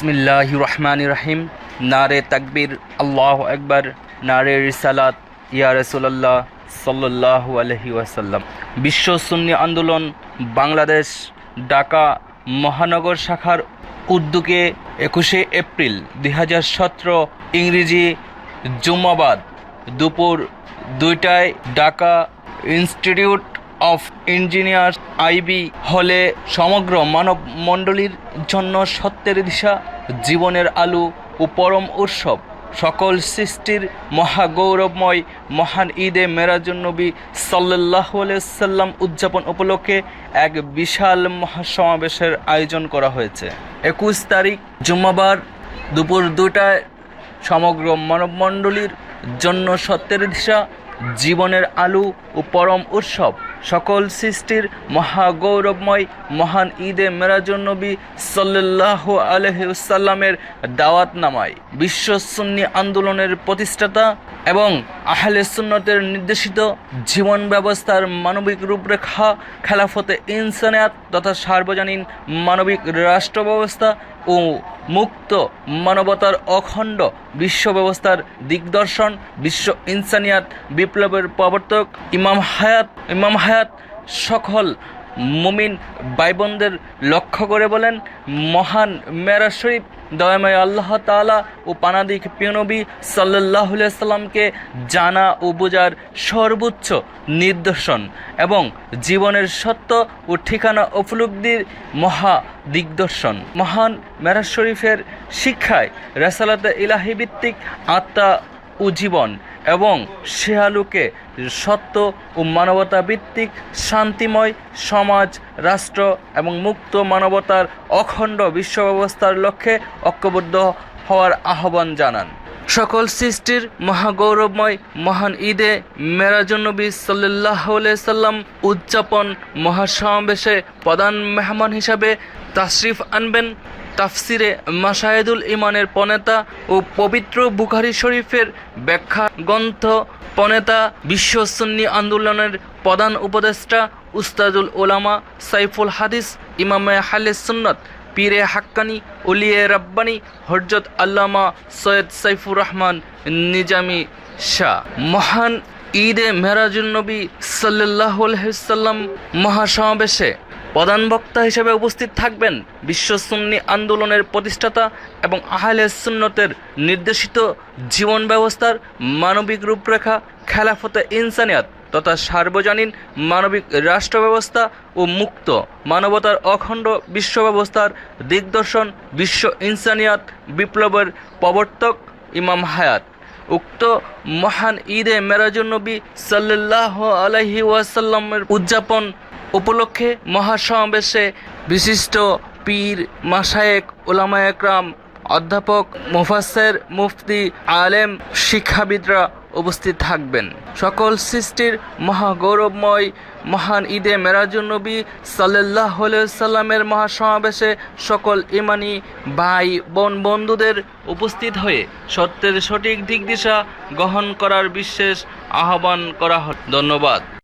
বিসমিল্লাহ রহমান রাহিম। নারে তাকবীর, আল্লাহ একবার নারে রিসালাত, ইয়া রসুল্লাহ সাল্লাহ আলহি ওয়াসাল্লাম। বিশ্ব সুন্নি আন্দোলন বাংলাদেশ, ঢাকা মহানগর শাখার উদ্যোগে একুশে এপ্রিল দুই হাজার সতেরো ইংরেজি জুম্মাবাদ দুপুর দুইটায় Dhaka Institute of Engineers IB হলে সমগ্র মানব মণ্ডলীর জন্য সত্যের দিশা, জীবনের আলু ও পরম উৎসব। সকল সৃষ্টির মহাগৌরবময় মহান ঈদে মেরাজুন্নবী সাল্লাহ সাল্লাম উদযাপন উপলক্ষে এক বিশাল মহাসমাবেশের আয়োজন করা হয়েছে। একুশ তারিখ, জুম্মাবার, দুপুর দুটায় সমগ্র মানবমণ্ডলীর জন্য সত্যের দিশা, জীবনের আলু ও পরম উৎসব। সকল সৃষ্টির মহাগৌরবময় মহান ঈদে মেরাজনবী সাল্লাহ আলহিউসাল্লামের দাওয়াত নামায় বিশ্ব সুন্নি আন্দোলনের প্রতিষ্ঠাতা এবং আহলে সুন্নতের নির্দেশিত জীবন ব্যবস্থার মানবিক রূপরেখা, খেলাফতে ইনসানিয়াত তথা সার্বজনীন মানবিক রাষ্ট্র ব্যবস্থা ও মুক্ত মানবতার অখণ্ড বিশ্ব ব্যবস্থার দিগদর্শন, বিশ্ব ইনসানিয়াত বিপ্লবের প্রবর্তক ইমাম হায়াত ইমাম হায়াত সকল মুমিন বাইবনদের লক্ষ্য করে বলেন, মহান মেরা শরীফ, দয়াময় আল্লাহ তালা ও পানাদিক পিয়নবী সাল্লাহ সাল্লামকে জানা ও বোঝার সর্বোচ্চ নিদর্শন এবং জীবনের সত্য ও ঠিকানা উপলব্ধির মহা দিগদর্শন। মহান মেরাজ শরীফের শিক্ষায় রেসালাতে ইলাহি ভিত্তিক আত্মা ও জীবন এবং সে আলোকে সত্য ও মানবতা ভিত্তিক শান্তিময় সমাজ, রাষ্ট্র এবং মুক্ত মানবতার অখণ্ড বিশ্ব ব্যবস্থার লক্ষ্যে ঐক্যবদ্ধ হওয়ার আহ্বান জানান। সকল সৃষ্টির মহাগৌরবময় মহান ঈদে মেরাজনবী সাল্লাহ সাল্লাম উদযাপন মহাসমাবেশে প্রধান মেহমান হিসাবে তাশরিফ আনবেন। তাফসিরে মাসায়েদুল ইমানের পনেতা ও পবিত্র বুখারি শরীফের ব্যাখ্যা গ্রন্থ পনেতা বিশ্ব সুন্নি আন্দোলনের প্রধান উপদেষ্টা উস্তাদুল ওলামা সাইফুল হাদিস, ইমামে হালে সুন্নত, পীরে হাক্কানি উলিয়ে রাব্বানি হরজত আল্লামা সৈয়দ সাইফুর রহমান নিজামি শাহ। মহান ঈদে মেরাজুন্নবী সাল্লাহ সাল্লাম মহাসমাবেশে প্রধান বক্তা হিসেবে উপস্থিত থাকবেন বিশ্ব সুন্নি আন্দোলনের প্রতিষ্ঠাতা এবং আহলে সুন্নতের নির্দেশিত জীবন ব্যবস্থার মানবিক রূপরেখা, খেলাফতে ইনসানিয়াত তথা সার্বজনীন মানবিক রাষ্ট্র ব্যবস্থা ও মুক্ত মানবতার অখণ্ড বিশ্ব ব্যবস্থার দিগদর্শন বিশ্ব ইনসানিয়াত বিপ্লবের প্রবর্তক ইমাম হায়াত। উক্ত মহান ঈদে মেরাজুন্নবী সাল্লাহ আলহি ওয়াসাল্লামের উদযাপন উপলক্ষে মহাসমাবেশে বিশিষ্ট পীর মাসায়েক ওলামা একরাম, অধ্যাপক মুফাসের মুফতি আলেম শিক্ষাবিদরা উপস্থিত থাকবেন। সকল সৃষ্টির মহাগৌরবময় মহান ঈদে মেরাজুন্নবী সাল্লাহ সাল্লামের মহাসমাবেশে সকল ইমানি ভাই, বোন, বন্ধুদের উপস্থিত হয়ে সত্যের সঠিক দিক দিশা গ্রহণ করার বিশেষ আহ্বান করা ধন্যবাদ।